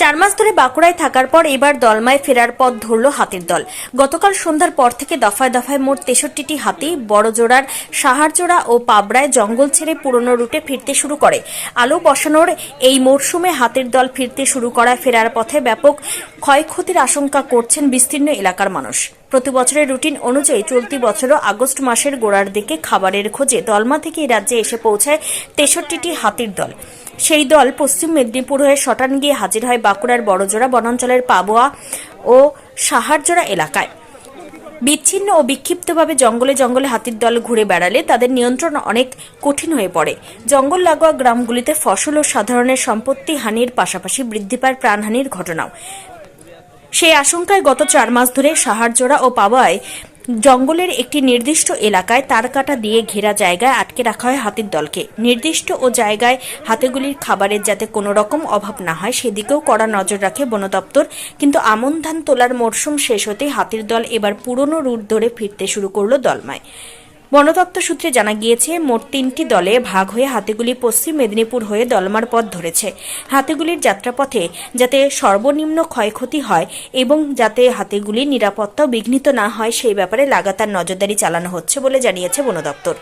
চার মাস ধরে বাঁকুড়ায় থাকার পর এবার দলমায় ফেরার পথ ধরল হাতির দল। গতকাল সন্ধ্যার পর থেকে দফায় দফায় মোট তেষট্টিটি হাতি, বড়জোড়ার সাহারজোড়া ও পাবড়ায় জঙ্গল ছেড়ে পুরনো রুটে ফিরতে শুরু করে। আলো বসানোর এই মরশুমে হাতির দল ফিরতে শুরু করায় ফেরার পথে ব্যাপক ক্ষয়ক্ষতির আশঙ্কা করছেন বিস্তীর্ণ এলাকার মানুষ। প্রতি বছরের রুটিন অনুযায়ী চলতি বছরও আগস্ট মাসের গোড়ার দিকে খাবারের খোঁজে দলমা থেকে রাজ্যে এসে পৌঁছায় তেষট্টিটি হাতির দল। সেই দল পশ্চিম মেদিনীপুর হয়ে শটান গিয়ে হাজির হয় বাঁকুড়ার বড়জোড়া বনাঞ্চলের পাবোয়া ও সাহারজোড়া এলাকায়। বিচ্ছিন্ন ও বিক্ষিপ্তভাবে জঙ্গলে জঙ্গলে হাতির দল ঘুরে বেড়ালে তাদের নিয়ন্ত্রণ অনেক কঠিন হয়ে পড়ে। জঙ্গল লাগোয়া গ্রামগুলিতে ফসল ও সাধারণের সম্পত্তি হানির পাশাপাশি বৃদ্ধি পায় প্রাণহানির ঘটনাও। সেই আশঙ্কায় গত চার মাস ধরে সাহারজোড়া ও পাওয়ায় জঙ্গলের একটি নির্দিষ্ট এলাকায় তারকাটা দিয়ে ঘেরা জায়গায় আটকে রাখা হয় হাতির দলকে। নির্দিষ্ট ও জায়গায় হাতিগুলির খাবারের যাতে কোনো রকম অভাব না হয়, সেদিকেও কড়া নজর রাখে বন দপ্তর। কিন্তু আমন ধান তোলার মরশুম শেষ হতেই হাতির দল এবার পুরনো রুট ধরে ফিরতে শুরু করল দলমায়। বন দপ্তর সূত্রে জানা গিয়েছে, মোট তিনটি দলে ভাগ হয়ে হাতিগুলি পশ্চিম মেদিনীপুর হয়ে দলমার পথ ধরেছে। হাতিগুলির যাত্রাপথে যাতে সর্বনিম্ন ক্ষয়ক্ষতি হয় এবং যাতে হাতিগুলির নিরাপত্তা বিঘ্নিত না হয়, সেই ব্যাপারে লাগাতার নজরদারি চালানো হচ্ছে বলে জানিয়েছে বন দপ্তর